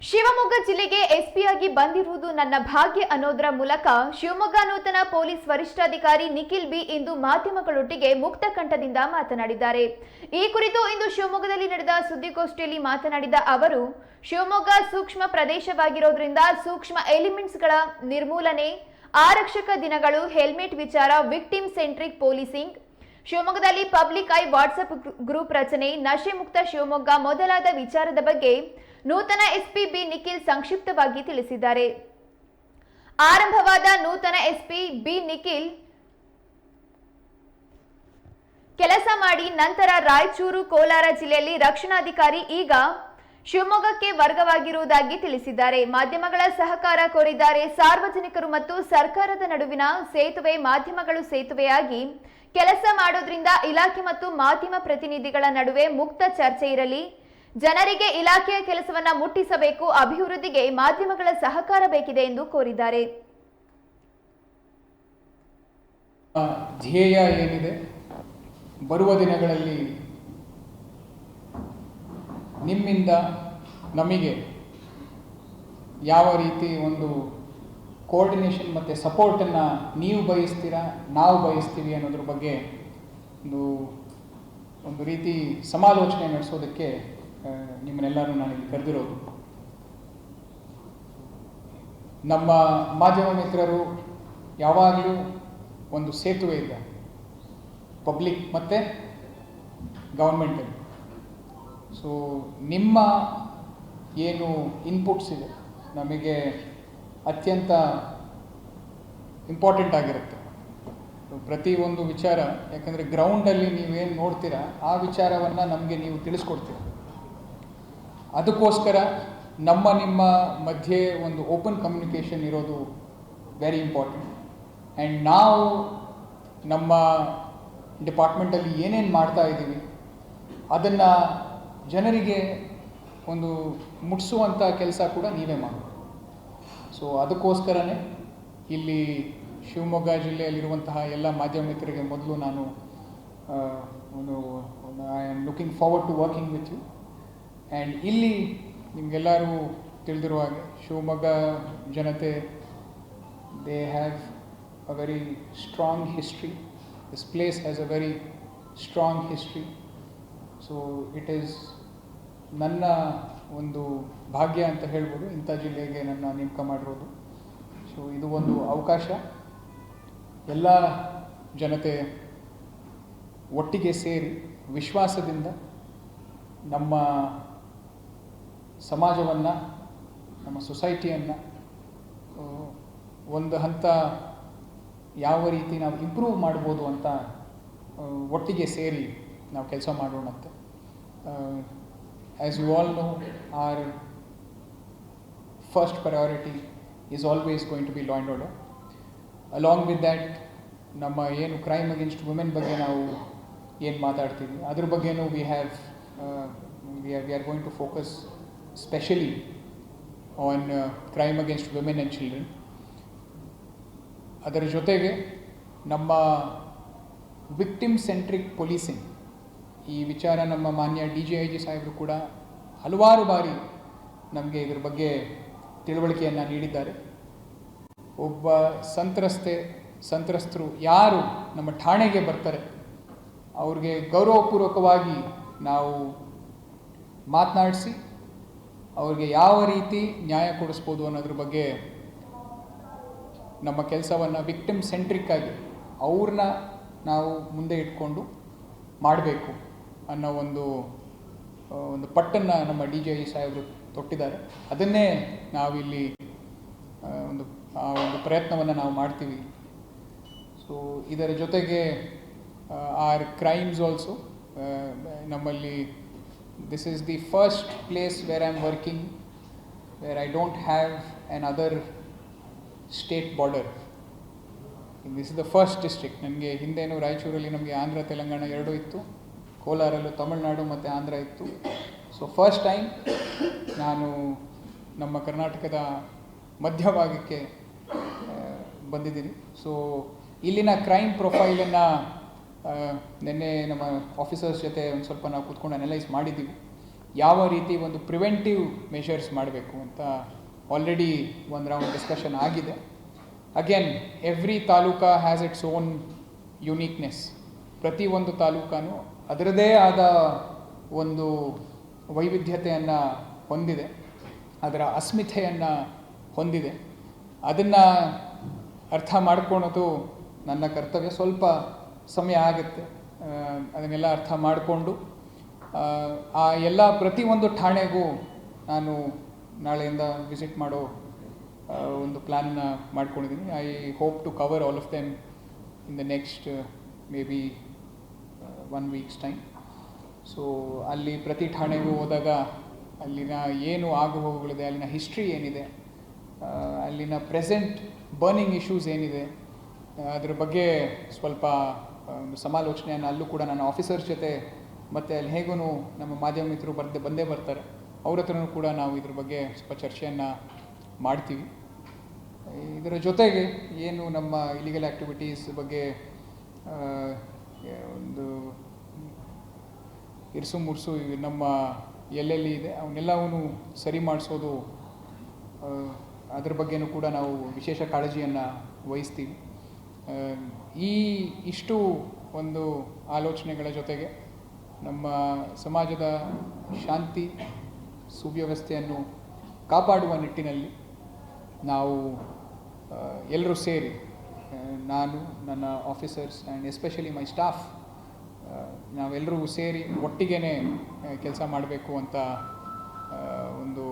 ಶಿವಮೊಗ್ಗ ಜಿಲ್ಲೆಗೆ ಎಸ್ಪಿಯಾಗಿ ಬಂದಿರುವುದು ನನ್ನ ಭಾಗ್ಯ ಅನ್ನೋದರ ಮೂಲಕ ಶಿವಮೊಗ್ಗ ನೂತನ ಪೊಲೀಸ್ ವರಿಷ್ಠಾಧಿಕಾರಿ ನಿಖಿಲ್ ಬಿ ಇಂದು ಮಾಧ್ಯಮಗಳೊಟ್ಟಿಗೆ ಮುಕ್ತ ಕಂಠದಿಂದ ಮಾತನಾಡಿದ್ದಾರೆ. ಈ ಕುರಿತು ಇಂದು ಶಿವಮೊಗ್ಗದಲ್ಲಿ ನಡೆದ ಸುದ್ದಿಗೋಷ್ಠಿಯಲ್ಲಿ ಮಾತನಾಡಿದ ಅವರು, ಶಿವಮೊಗ್ಗ ಸೂಕ್ಷ್ಮ ಪ್ರದೇಶವಾಗಿರೋದ್ರಿಂದ ಸೂಕ್ಷ್ಮ ಎಲಿಮೆಂಟ್ಸ್ಗಳ ನಿರ್ಮೂಲನೆ ಆರಕ್ಷಕ ದಿನಗಳು, ಹೆಲ್ಮೆಟ್ ವಿಚಾರ, ವಿಕ್ಟಿಮ್ ಸೆಂಟ್ರಿಕ್ ಪೊಲೀಸಿಂಗ್. ಶಿವಮೊಗ್ಗದಲ್ಲಿ ಪಬ್ಲಿಕ್ ಐ ವಾಟ್ಸ್ಆಪ್ ಗ್ರೂಪ್ ರಚನೆ, ನಶೆ ಮುಕ್ತ ಶಿವಮೊಗ್ಗ ಮೊದಲಾದ ವಿಚಾರದ ಬಗ್ಗೆ ನೂತನ ಎಸ್ಪಿ ಬಿ ನಿಖಿಲ್ ಸಂಕ್ಷಿಪ್ತವಾಗಿ ತಿಳಿಸಿದ್ದಾರೆ. ಆರಂಭವಾದ ನೂತನ ಎಸ್ಪಿ ಬಿ ನಿಖಿಲ್ ಕೆಲಸ ಮಾಡಿ ನಂತರ ರಾಯಚೂರು, ಕೋಲಾರ ಜಿಲ್ಲೆಯಲ್ಲಿ ರಕ್ಷಣಾಧಿಕಾರಿ ಈಗ ಶಿವಮೊಗ್ಗಕ್ಕೆ ವರ್ಗವಾಗಿರುವುದಾಗಿ ತಿಳಿಸಿದ್ದಾರೆ. ಮಾಧ್ಯಮಗಳ ಸಹಕಾರ ಕೋರಿದ್ದಾರೆ. ಸಾರ್ವಜನಿಕರು ಮತ್ತು ಸರ್ಕಾರದ ನಡುವಿನ ಸೇತುವೆ, ಮಾಧ್ಯಮಗಳು ಸೇತುವೆಯಾಗಿ ಕೆಲಸ ಮಾಡೋದ್ರಿಂದ ಇಲಾಖೆ ಮತ್ತು ಮಾಧ್ಯಮ ಪ್ರತಿನಿಧಿಗಳ ನಡುವೆ ಮುಕ್ತ ಚರ್ಚೆ ಇರಲಿ. ಜನರಿಗೆ ಇಲಾಖೆಯ ಕೆಲಸವನ್ನ ಮುಟ್ಟಿಸಬೇಕು. ಅಭಿವೃದ್ಧಿಗೆ ಮಾಧ್ಯಮಗಳ ಸಹಕಾರ ಬೇಕಿದೆ ಎಂದು ಕೋರಿದ್ದಾರೆ. ಧ್ಯೇಯ ಏನಿದೆ? ಬರುವ ದಿನಗಳಲ್ಲಿ ನಿಮ್ಮಿಂದ ನಮಗೆ ಯಾವ ರೀತಿ ಒಂದು ಕೋಆರ್ಡಿನೇಷನ್ ಮತ್ತು ಸಪೋರ್ಟನ್ನು ನೀವು ಬಯಸ್ತೀರಾ, ನಾವು ಬಯಸ್ತೀವಿ ಅನ್ನೋದ್ರ ಬಗ್ಗೆ ಒಂದು ಒಂದು ರೀತಿ ಸಮಾಲೋಚನೆ ನಡೆಸೋದಕ್ಕೆ ನಿಮ್ಮನ್ನೆಲ್ಲರೂ ನಾನು ಕರೆದಿರೋದು. ನಮ್ಮ ಮಾಧ್ಯಮ ಮಿತ್ರರು ಯಾವಾಗಲೂ ಒಂದು ಸೇತುವೆ ಇದೆ. ಪಬ್ಲಿಕ್ ಮತ್ತು ಗೌರ್ಮೆಂಟಲ್ಲಿ ಸೊ ನಿಮ್ಮ ಏನು ಇನ್ಪುಟ್ಸ್ ಇದೆ, ನಮಗೆ ಅತ್ಯಂತ ಇಂಪಾರ್ಟೆಂಟ್ ಆಗಿರುತ್ತೆ. ಪ್ರತಿ ಒಂದು ವಿಚಾರ, ಯಾಕಂದರೆ ಗ್ರೌಂಡಲ್ಲಿ ನೀವೇನು ನೋಡ್ತೀರಾ, ಆ ವಿಚಾರವನ್ನು ನಮಗೆ ನೀವು ತಿಳಿಸ್ಕೊಡ್ತೀರ. ಅದಕ್ಕೋಸ್ಕರ ನಮ್ಮ ನಿಮ್ಮ ಮಧ್ಯೆ ಒಂದು ಓಪನ್ ಕಮ್ಯುನಿಕೇಷನ್ ಇರೋದು ವೆರಿ ಇಂಪಾರ್ಟೆಂಟ್ ಆ್ಯಂಡ್ ನಾವು ನಮ್ಮ ಡಿಪಾರ್ಟ್ಮೆಂಟಲ್ಲಿ ಏನೇನು ಮಾಡ್ತಾ ಇದ್ದೀವಿ ಅದನ್ನು ಜನರಿಗೆ ಒಂದು ಮುಟ್ಟಿಸುವಂಥ ಕೆಲಸ ಕೂಡ ನೀವೇ ಮಾಡಿ. ಸೊ ಅದಕ್ಕೋಸ್ಕರನೇ ಇಲ್ಲಿ ಶಿವಮೊಗ್ಗ ಜಿಲ್ಲೆಯಲ್ಲಿರುವಂತಹ ಎಲ್ಲ ಮಾಧ್ಯಮ ಮಿತ್ರರಿಗೆ ಮೊದಲು ನಾನು ಒಂದು I am looking forward to working with you and ಇಲ್ಲಿ ನಿಮಗೆಲ್ಲರೂ ತಿಳಿದಿರುವ ಹಾಗೆ ಶಿವಮೊಗ್ಗ ಜನತೆ they have a very strong history this place has a very strong history so it is ನನ್ನ ಒಂದು ಭಾಗ್ಯ ಅಂತ ಹೇಳ್ಬೋದು. ಇಂಥ ಜಿಲ್ಲೆಗೆ ನನ್ನ ನೇಮಕ ಮಾಡಿರೋದು. ಸೊ ಇದು ಒಂದು ಅವಕಾಶ. ಎಲ್ಲ ಜನತೆ ಒಟ್ಟಿಗೆ ಸೇರಿ ವಿಶ್ವಾಸದಿಂದ ನಮ್ಮ ಸಮಾಜವನ್ನು, ನಮ್ಮ ಸೊಸೈಟಿಯನ್ನು ಒಂದು ಹಂತ ಯಾವ ರೀತಿ ನಾವು ಇಂಪ್ರೂವ್ ಮಾಡ್ಬೋದು ಅಂತ ಒಟ್ಟಿಗೆ ಸೇರಿ ನಾವು ಕೆಲಸ ಮಾಡೋಣಂತೆ. As you all know our first priority is always going to be law and order along with that ನಮ್ಮ ಏನು ಕ್ರೈಮ್ ಅಗೇನ್ಸ್ಟ್ ವುಮೆನ್ ಬಗ್ಗೆ ನಾವು ಏನು ಮಾತಾಡ್ತೀವಿ ಅದ್ರ ಬಗ್ಗೆನೂ we have we are we are going to focus specially on crime against women and children ಅದರ ಜೊತೆಗೆ ನಮ್ಮ ವಿಕ್ಟಿಮ್ ಸೆಂಟ್ರಿಕ್ ಪೊಲೀಸಿಂಗ್ ಈ ವಿಚಾರ ನಮ್ಮ ಮಾನ್ಯ ಡಿ ಜಿ ಐ ಜಿ ಸಾಹೇಬರು ಕೂಡ ಹಲವಾರು ಬಾರಿ ನಮಗೆ ಇದ್ರ ಬಗ್ಗೆ ತಿಳುವಳಿಕೆಯನ್ನು ನೀಡಿದ್ದಾರೆ. ಒಬ್ಬ ಸಂತ್ರಸ್ತೆ, ಸಂತ್ರಸ್ತರು ಯಾರು ನಮ್ಮ ಠಾಣೆಗೆ ಬರ್ತಾರೆ, ಅವ್ರಿಗೆ ಗೌರವಪೂರ್ವಕವಾಗಿ ನಾವು ಮಾತನಾಡಿಸಿ, ಅವ್ರಿಗೆ ಯಾವ ರೀತಿ ನ್ಯಾಯ ಕೊಡಿಸ್ಬೋದು ಅನ್ನೋದ್ರ ಬಗ್ಗೆ ನಮ್ಮ ಕೆಲಸವನ್ನು ವಿಕ್ಟಿಮ್ ಸೆಂಟ್ರಿಕ್ ಆಗಿ ಅವ್ರನ್ನ ನಾವು ಮುಂದೆ ಇಟ್ಕೊಂಡು ಮಾಡಬೇಕು. ಅನ್ನೋ ಒಂದು ಒಂದು ಪಟ್ಟನ್ನು ನಮ್ಮ ಡಿ ಜೆ ಐ ಸಾಹೇಬರು ತೊಟ್ಟಿದ್ದಾರೆ. ಅದನ್ನೇ ನಾವಿಲ್ಲಿ ಒಂದು, ಆ, ಒಂದು ಪ್ರಯತ್ನವನ್ನು ನಾವು ಮಾಡ್ತೀವಿ. ಸೊ ಇದರ ಜೊತೆಗೆ ಆರ್ ಕ್ರೈಮ್ಸ್ ಆಲ್ಸೋ ನಮ್ಮಲ್ಲಿ this is the first place where I am working where I don't have an other state border this is the first district ನನಗೆ ಹಿಂದೇನು ರಾಯಚೂರಲ್ಲಿ ನಮಗೆ ಆಂಧ್ರ, ತೆಲಂಗಾಣ ಎರಡೂ ಇತ್ತು. ಕೋಲಾರಲ್ಲೂ ತಮಿಳ್ನಾಡು ಮತ್ತು ಆಂಧ್ರ ಇತ್ತು. ಸೊ ಫಸ್ಟ್ ಟೈಮ್ ನಾನು ನಮ್ಮ ಕರ್ನಾಟಕದ ಮಧ್ಯಭಾಗಕ್ಕೆ ಬಂದಿದ್ದೀನಿ. ಸೊ ಇಲ್ಲಿನ ಕ್ರೈಮ್ ಪ್ರೊಫೈಲನ್ನು ನಿನ್ನೆ ನಮ್ಮ ಆಫೀಸರ್ಸ್ ಜೊತೆ ಒಂದು ಸ್ವಲ್ಪ ನಾವು ಕೂತ್ಕೊಂಡು ಅನಲೈಸ್ ಮಾಡಿದ್ದೀವಿ. ಯಾವ ರೀತಿ ಒಂದು ಪ್ರಿವೆಂಟಿವ್ ಮೆಷರ್ಸ್ ಮಾಡಬೇಕು ಅಂತ ಆಲ್ರೆಡಿ ಒಂದು ರೌಂಡ್ ಡಿಸ್ಕಷನ್ ಆಗಿದೆ. Again every taluka has its own uniqueness ಪ್ರತಿಯೊಂದು ತಾಲೂಕಾನು ಅದರದೇ ಆದ ಒಂದು ವೈವಿಧ್ಯತೆಯನ್ನು ಹೊಂದಿದೆ, ಅದರ ಅಸ್ಮಿತೆಯನ್ನು ಹೊಂದಿದೆ. ಅದನ್ನು ಅರ್ಥ ಮಾಡ್ಕೊಳೋದು ನನ್ನ ಕರ್ತವ್ಯ. ಸ್ವಲ್ಪ ಸಮಯ ಆಗುತ್ತೆ ಅದನ್ನೆಲ್ಲ ಅರ್ಥ ಮಾಡಿಕೊಂಡು, ಆ ಎಲ್ಲ ಪ್ರತಿಯೊಂದು ಠಾಣೆಗೂ ನಾನು ನಾಳೆಯಿಂದ ವಿಸಿಟ್ ಮಾಡೋ ಒಂದು ಪ್ಲ್ಯಾನನ್ನು ಮಾಡ್ಕೊಂಡಿದ್ದೀನಿ. I hope to cover all of them in the next maybe one weeks time so ಅಲ್ಲಿ ಪ್ರತಿ ಠಾಣೆಗೂ ಹೋದಾಗ ಅಲ್ಲಿನ ಏನು ಆಗುಹೋಗುಗಳಿದೆ ಅಲ್ಲಿನ ಹಿಸ್ಟ್ರಿ ಏನಿದೆ ಆ, ಅಲ್ಲಿನ ಪ್ರೆಸೆಂಟ್ ಬರ್ನಿಂಗ್ ಇಶ್ಯೂಸ್ ಏನಿದೆ ಅದರ ಅದ್ರ ಬಗ್ಗೆ ಸ್ವಲ್ಪ ಒಂದು ಸಮಾಲೋಚನೆಯನ್ನು ಅಲ್ಲೂ ಕೂಡ ನನ್ನ ಆಫೀಸರ್ಸ್ ಜೊತೆ ಮತ್ತು ಅಲ್ಲಿ ಹೇಗೂ ನಮ್ಮ ಮಾಧ್ಯಮ ಮಿತ್ರರು ಬರ್ದೆ ಬಂದೇ ಬರ್ತಾರೆ. ಅವ್ರ ಹತ್ರನೂ ಕೂಡ ನಾವು ಇದ್ರ ಬಗ್ಗೆ ಸ್ವಲ್ಪ ಚರ್ಚೆಯನ್ನು ಮಾಡ್ತೀವಿ. ಇದರ ಜೊತೆಗೆ ಏನು ನಮ್ಮ ಇಲಿಗಲ್ ಆ್ಯಕ್ಟಿವಿಟೀಸ್ ಬಗ್ಗೆ ಆ, ಒಂದು ಇರಿಸು ಮುರ್ಸು ನಮ್ಮ ಎಲ್ಲೆಲ್ಲಿ ಇದೆ ಅವನ್ನೆಲ್ಲವನ್ನು ಸರಿ ಮಾಡಿಸೋದು ಅದ್ರ ಬಗ್ಗೆನೂ ಕೂಡ ನಾವು ವಿಶೇಷ ಕಾಳಜಿಯನ್ನು ವಹಿಸ್ತೀವಿ. ಈ ಇಷ್ಟು ಒಂದು ಆಲೋಚನೆಗಳ ಜೊತೆಗೆ ನಮ್ಮ ಸಮಾಜದ ಶಾಂತಿ, ಸುವ್ಯವಸ್ಥೆಯನ್ನು ಕಾಪಾಡುವ ನಿಟ್ಟಿನಲ್ಲಿ ನಾವು ಎಲ್ಲರೂ ಸೇರಿ ನಾನು ನನ್ನ officers and especially my staff ನಾವೆಲ್ಲರೂ ಸೇರಿ ಒಟ್ಟಿಗೆ ಕೆಲಸ ಮಾಡಬೇಕು ಅಂತ ಒಂದು